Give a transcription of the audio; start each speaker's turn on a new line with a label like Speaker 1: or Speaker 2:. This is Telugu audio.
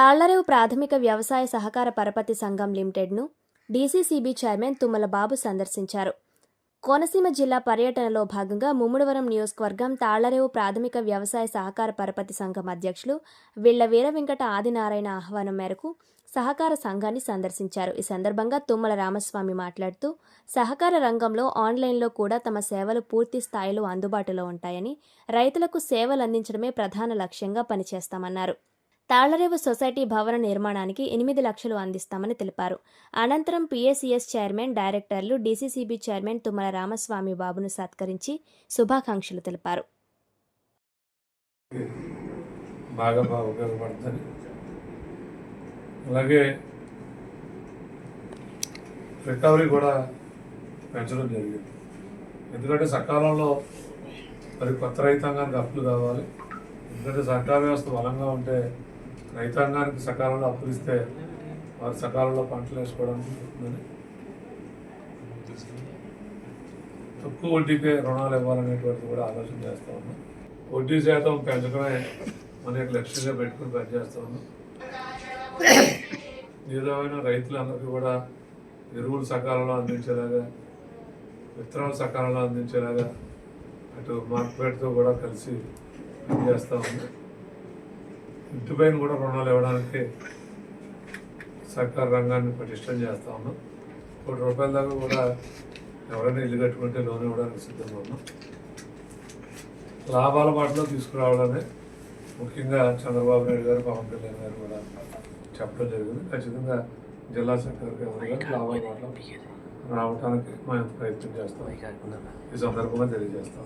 Speaker 1: తాళ్ళరేవు ప్రాథమిక వ్యవసాయ సహకార పరపతి సంఘం లిమిటెడ్ను డీసీసీబీ చైర్మన్ తుమ్మల బాబు సందర్శించారు. కోనసీమ జిల్లా పర్యటనలో భాగంగా ముమ్మడివరం నియోజకవర్గం తాళ్ళరేవు ప్రాథమిక వ్యవసాయ సహకార పరపతి సంఘం అధ్యక్షులు వీళ్ళ వీర వెంకట ఆదినారాయణ ఆహ్వానం మేరకు సహకార సంఘాన్ని సందర్శించారు. ఈ సందర్భంగా తుమ్మల రామస్వామి మాట్లాడుతూ సహకార రంగంలో ఆన్లైన్లో కూడా తమ సేవలు పూర్తి స్థాయిలో అందుబాటులో ఉంటాయని రైతులకు సేవలు అందించడమే ప్రధాన లక్ష్యంగా పనిచేస్తామన్నారు. తాళ్ళరేవు సొసైటీ భవన నిర్మాణానికి ఎనిమిది లక్షలు అందిస్తామని తెలిపారు. అనంతరం పీఎస్ఈఎస్ చైర్మన్ డైరెక్టర్లు డీసీసీబీ చైర్మన్ తుమ్మల రామస్వామి బాబును సత్కరించి శుభాకాంక్షలు తెలిపారు.
Speaker 2: బాగా బాగా ఉపయోగపడుతుంది అలాగే రికవరీ కూడా పెంచడం జరిగింది. ఎందుకంటే సకాలంలో మరి కొత్త రైతాంగానికి అప్పులు కావాలి. ఎందుకంటే సహకార వ్యవస్థ బలంగా ఉంటే రైతాంగానికి సకాలంలో అప్పులు ఇస్తే వారు సకాలంలో పంటలు వేసుకోవడానికి ఉంటుందని తక్కువ వడ్డీకే రుణాలు ఇవ్వాలనేటువంటిది కూడా ఆలోచన చేస్తా ఉన్నాం. వడ్డీ శాతం పెంచడమే మన యొక్క లక్ష్యంగా పెట్టుకుని పనిచేస్తా ఉన్నాం. ఏదైనా రైతులందరికీ కూడా ఎరువులు సకాలంలో అందించేలాగా విత్తనాలు సకాలంలో అందించేలాగా అటు మార్కెట్తో కూడా కలిసి పనిచేస్తూ ఉంది ఇంటిపైన కూడా రుణాలు ఇవ్వడానికి సర్కార్ రంగాన్ని పటిష్టం చేస్తూ ఉన్నాం. కోటి రూపాయల దాకా కూడా ఎవరైనా ఇల్లు కట్టుకుంటే లోన్ ఇవ్వడానికి సిద్ధంగా ఉన్నాం. లాభాల బాటలో తీసుకురావడమే ముఖ్యంగా చంద్రబాబు నాయుడు గారు పవన్ కళ్యాణ్ గారు కూడా చెప్పడం జరిగింది. ఖచ్చితంగా జిల్లా సెక్రటరీ గారు లాభాల బాటలో రావడానికి మా ప్రయత్నం చేస్తాం. ఈ సందర్భంగా తెలియజేస్తాం.